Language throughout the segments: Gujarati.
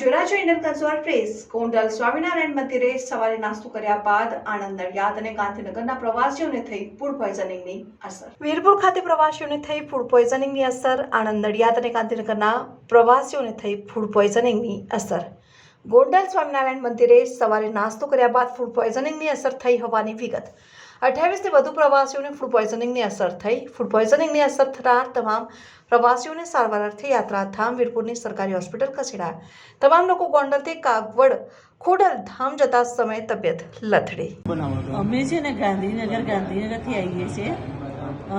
છો ઇન્ડિયન કન્ઝ્યુમર પ્રેસ. કોંડલ સ્વામિનારાયણ મંદિરે સવારે નાસ્તો કર્યા બાદ આણંદ નડિયાદ અને ગાંધીનગરના પ્રવાસીઓને થઈ ફૂડ પોઈઝનિંગની અસર. વીરપુર ખાતે પ્રવાસીઓને થઈ ફૂડ પોઈઝનિંગની અસર, આણંદ નડિયાદ અને ગાંધીનગરના પ્રવાસીઓને થઈ ફૂડ પોઈઝનિંગની અસર. ગોંડલ સ્વામિનારાયણ મંદિરે સવારે નાસ્તો કર્યા બાદ ફૂડ પોઈઝનિંગની અસર થઈ હોવાની વિગત. અઠ્યાવીસથી વધુ પ્રવાસીઓને ફૂડ પોઈઝનિંગની અસર થઈ. ફૂડ પોઈઝનિંગની અસર થનાર તમામ પ્રવાસીઓને સારવાર અર્થે યાત્રાધામ, વીરપુરની સરકારી હોસ્પિટલ ખસેડાયા. તમામ લોકો ગોંડલથી કાગવડ, ખોડલ ધામ જતા સમયે તબિયત લથડી. અમે છે ને ગાંધીનગર ગાંધીનગરથી આવીએ છીએ.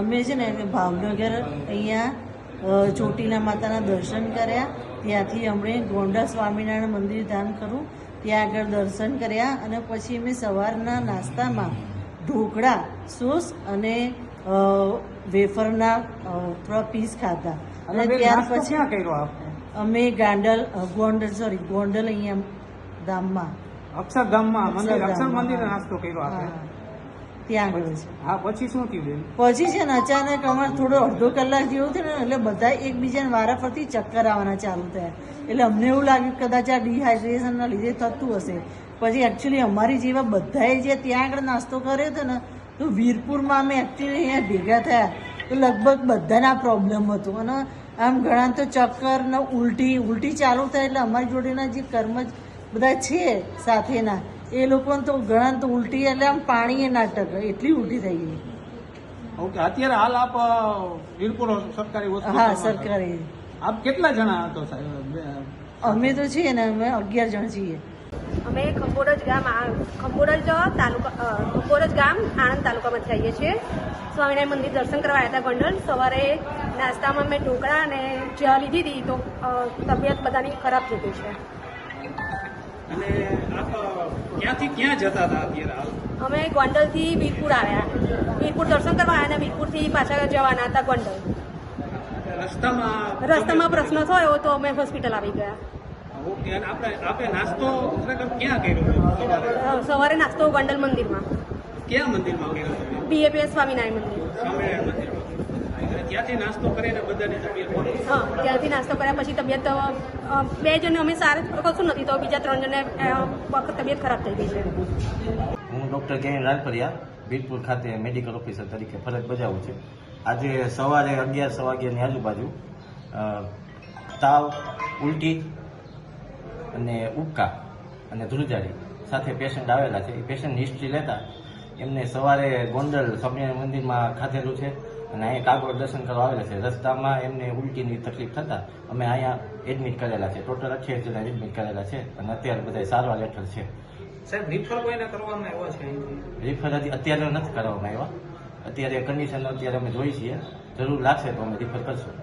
અમે છે ને ભાવનગર અહીંયા ચોટીલા માતાના દર્શન કર્યા. ત્યાંથી અમને ગોંડા સ્વામિનારાયણ મંદિર ધામ કરું. ત્યાં આગળ દર્શન કર્યા અને પછી અમે સવારના નાસ્તામાં ઢોકળા સોસ અને વેફરના થોડા પીસ ખાધા. અને ત્યાર પછી અમે ગાંડલ ગોંડલ સોરી ગોંડલ અહીંયા ધામમાં અક્ષરધામમાં મંદિર અક્ષર મંદિરે નાસ્તો કર્યો ત્યાં. આગળ છે હા પછી શું થયું બેન? પછી છે ને અચાનક અમારે થોડો અડધો કલાક જેવું થયું ને એટલે બધા એકબીજાને વારાફરતી ચક્કર આવવાના ચાલુ થયા. એટલે અમને એવું લાગ્યું કે કદાચ આ ડિહાઇડ્રેશનના લીધે થતું હશે. પછી એકચ્યુઅલી અમારી જેવા બધાએ જે ત્યાં આગળ નાસ્તો કર્યો હતો ને તો વીરપુરમાં અમે એકચ્યુઅલી અહીંયા ભેગા થયા. તો લગભગ બધાના પ્રોબ્લેમ હતો. અને આમ ઘણા તો ચક્કર ને ઉલટી ઉલટી ચાલુ થાય એટલે અમારી જોડેના જે કર્મજ બધા છે સાથેના એ લોકોને તો ઘણા તો ઉલટી એટલે આમ પાણી એ નાટક એટલી ઉલટી થઈ ગઈ. ઓકે અત્યારે હાલ આપ વીરપુર સરકારી હા સરકારી. આપ કેટલા જણા હતો સાહેબ? અમે તો છીએ ને અમે અગિયાર જણ છીએ. અમે ખંભોરજ ગામ ખંભોરજ તાલુકા ખંભોરજ ગામ આણંદ તાલુકામાંથી આવીએ છીએ. સ્વામિનારાયણ મંદિર દર્શન કરવા આવ્યા હતા ગંડલ. સવારે નાસ્તામાં મેં ઢોકળા અને ચા લીધી હતી. તો તબિયત બધાની ખરાબ થઈ ગઈ છે. અને આપ ક્યાંથી ક્યાં જતા હતા અત્યારે હાલ? અમે ગોંડલથી વીરપુર આવ્યા. વીરપુર દર્શન કરવા આવ્યા અને વીરપુરથી પાછા જવાના હતા ગોંડલ. રસ્તામાં રસ્તામાં પ્રશ્ન થયો તો અમે હોસ્પિટલ આવી ગયા. આપણે નાસ્તો ક્યાં કર્યો સવારે? નાસ્તો ગોંડલ મંદિરમાં. ક્યાં મંદિરમાં કર્યો બીએપીએસ સ્વામિનારાયણ મંદિર. સ્વામિનારાયણ મંદિરમાં અને ત્યાંથી નાસ્તો કરીને બધાની તબિયત હા ત્યાંથી નાસ્તો કર્યા પછી તબિયત બે જણને અમે સારા કશું નથી તો બીજા ત્રણ જણને તબિયત ખરાબ થઈ ગઈ છે. હું ડૉક્ટર કે રાજપરિયા વીરપુર ખાતે મેડિકલ ઓફિસર તરીકે ફરજ બજાવું છું. આજે સવારે અગિયાર સવા અગિયારની આજુબાજુ તાવ ઉલટી અને ઉબકા અને ધ્રુજારી સાથે પેશન્ટ આવેલા છે. એ પેશન્ટની હિસ્ટ્રી લેતા એમને સવારે ગોંડલ સ્વામિનારાયણ મંદિરમાં ખાધેલું છે. અને અહીંયા કાગોળ દર્શન કરવા આવેલા છે. રસ્તામાં એમને ઉલટીની તકલીફ થતાં અમે અહીંયા એડમિટ કરેલા છે. ટોટલ અઠ્યાવીસ જણા એડમિટ કરેલા છે અને અત્યારે બધા સારવાર હેઠળ છે. સાહેબ રિફર કોઈને કરવામાં આવ્યો છે રિફર હજી અત્યારે નથી કરવામાં આવ્યા. અત્યારે કન્ડિશન અત્યારે અમે જોઈ છીએ. જરૂર લાગશે તો અમે રિફર કરશું.